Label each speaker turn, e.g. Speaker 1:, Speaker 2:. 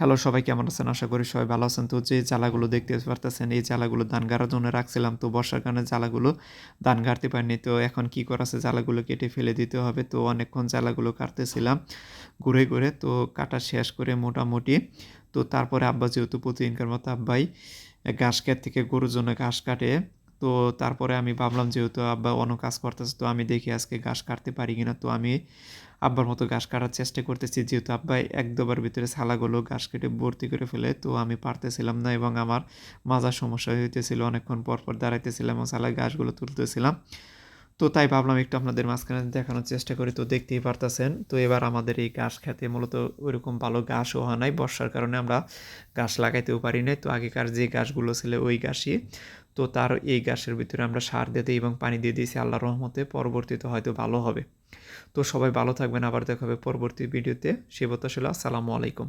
Speaker 1: Hello সবাই কেমন আছেন? আশা করি সবাই ভালো আছেন। তো যে জ্বালাগুলো দেখতে পারতেছেন, এই জ্বালাগুলো ধান গাড়ার জন্য রাখছিলাম। তো বর্ষার কারণে জ্বালাগুলো ধান গাড়তে পারিনি তো এখন কি করা আছে? জ্বালাগুলো কেটে ফেলে দিতে হবে। তো অনেকক্ষণ জ্বালাগুলো কাটতেছিলাম ঘুরে ঘুরে। তো কাটা শেষ করে মোটামুটি। তো তারপরে আব্বা যেহেতু প্রতিদিনকার মতো আব্বাই ঘাস খেত থেকে গরুর জন্য ঘাস কাটে। তো তারপরে আমি ভাবলাম যেহেতু আব্বা অন্য কাজ করতেছে, তো আমি দেখি আজকে ঘাস কাটতে পারি কিনা। তো আমি আব্বার মতো ঘাস কাটার চেষ্টা করতেছি, যেহেতু আব্বাই এক দুবার ভিতরে ছালাগুলো ঘাস কেটে ভর্তি করে ফেলে, তো আমি পারতেছিলাম না এবং আমার মাজার সমস্যা হইতেছিল, অনেকক্ষণ পর পর দাঁড়াইতেছিলাম এবং ছালা ঘাসগুলো তুলতেছিলাম। তো তাই ভাবলাম একটু আপনাদের মাঝখানে দেখানোর চেষ্টা করি। তো দেখতেই পারতেছেন, তো এবার আমাদের এই ঘাস খেতে মূলত ওইরকম ভালো ঘাসও হয় নাই। বর্ষার কারণে আমরা ঘাস লাগাইতেও পারি নাই। তো আগেকার যে ঘাসগুলো ছিল ওই ঘাসই। তো তার এই ঘাসের ভিতরে আমরা সার দিতে এবং পানি দিয়ে দিয়েছি আল্লাহ রহমতে। পরবর্তীতে হয়তো ভালো হবে। তো সবাই ভালো থাকবেন। আবার দেখা হবে পরবর্তী ভিডিওতে। সে শিবত আসসালামু আলাইকুম।